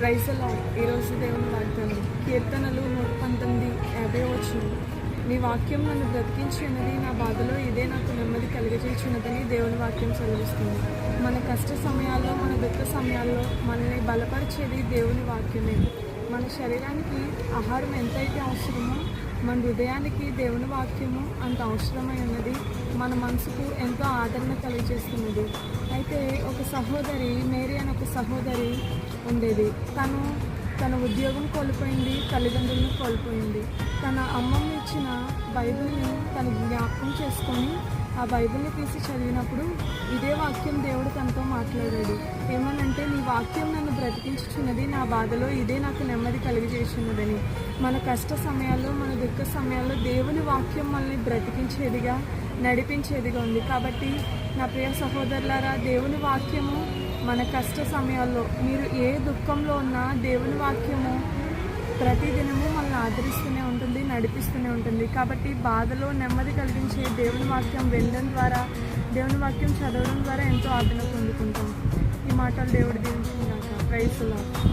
ప్రైజలో ఈరోజు దేవుని వాగ్దానం. కీర్తనలు నూట పంతొమ్మిది యాభై వచ్చింది నీ వాక్యం నన్ను బ్రతికించినది నా బాధలో ఇదే నాకు నెమ్మది కలిగజేసినదని దేవుని వాక్యం చదివిస్తుంది మన కష్ట సమయాల్లో మన దుఃఖ సమయాల్లో మనల్ని బలపరిచేది దేవుని వాక్యమే. మన శరీరానికి ఆహారం ఎంతైతే అవసరమో మన హృదయానికి దేవుని వాక్యము అంత అవసరమై ఉన్నది మన మనసుకు ఎంతో ఆదరణ కలిగజేస్తున్నది. అయితే ఒక సహోదరి మేరీ అని ఒక సహోదరి ఉండేది. తను తన ఉద్యోగం కోల్పోయింది తల్లిదండ్రులను కోల్పోయింది. తన అమ్మమ్మ ఇచ్చిన బైబిల్ని తన జ్ఞాపకం చేసుకొని ఆ బైబిల్ని తీసి చదివినప్పుడు ఇదే వాక్యం దేవుడు తనతో మాట్లాడాడు. ఏమనంటే నీ వాక్యం నన్ను బ్రతికించుచున్నది నా బాధలో ఇదే నాకు నెమ్మది కలిగజేస్తున్నదని మన కష్ట సమయాల్లో మన దుఃఖ సమయాల్లో దేవుని వాక్యం మనల్ని బ్రతికించేదిగా నడిపించేదిగా ఉంది. కాబట్టి నా ప్రియ సహోదరులారా దేవుని వాక్యము మన కష్ట సమయాల్లో మీరు ఏ దుఃఖంలో ఉన్నా దేవుని వాక్యము ప్రతిదినము మనల్ని ఆదరిస్తూనే ఉంటుంది నడిపిస్తూనే ఉంటుంది. కాబట్టి బాధలో నెమ్మది కలిగించే దేవుని వాక్యం వినడం ద్వారా దేవుని వాక్యం చదవడం ద్వారా ఎంతో ఆదరణ పొందుకుంటాం. ఈ మాటలు దేవుడు దీవించుకున్నాక. ప్రైస్లో